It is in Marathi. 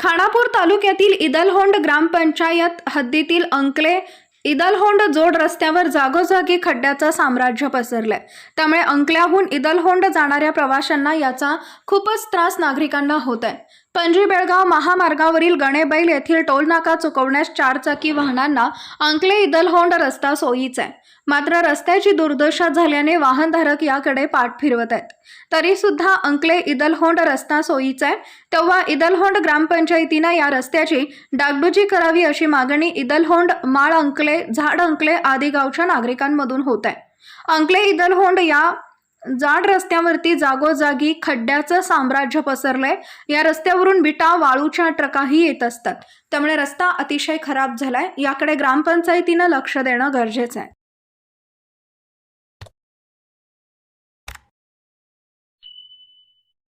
खानापूर तालुक्यातील इदलहोंड ग्रामपंचायत हद्दीतील अंकले इदलहोंड जोड रस्त्यावर जागोजागी खड्ड्याचं साम्राज्य पसरलंय. त्यामुळे अंकल्याहून इदलहोंड जाणाऱ्या प्रवाशांना याचा खूपच त्रास नागरिकांना होत आहे पणजी बेळगाव महामार्गावरील गणेबैल येथील टोलनाका चुकवण्यास चारचाकी वाहनांना अंकले इदलहोंड रस्ता सोयीचा आहे. मात्र रस्त्याची दुर्दशा झाल्याने वाहनधारक याकडे पाठ फिरवत आहेत. तरी सुद्धा अंकले इदलहोंड रस्ता सोयीचा आहे. तेव्हा इदलहोंड ग्रामपंचायतीनं या रस्त्याची डागडुजी करावी अशी मागणी इदलहोंड माळ अंकले झाड अंकले आदी गावच्या नागरिकांमधून होत आहे. अंकले इदलहोंड या जाड रस्त्यावरती जागोजागी खड्ड्याचं साम्राज्य पसरलंय. या रस्त्यावरून बिटा वाळूच्या ट्रकाही येत असतात. त्यामुळे रस्ता अतिशय खराब झालाय. याकडे ग्रामपंचायतीनं लक्ष देणं गरजेचं आहे.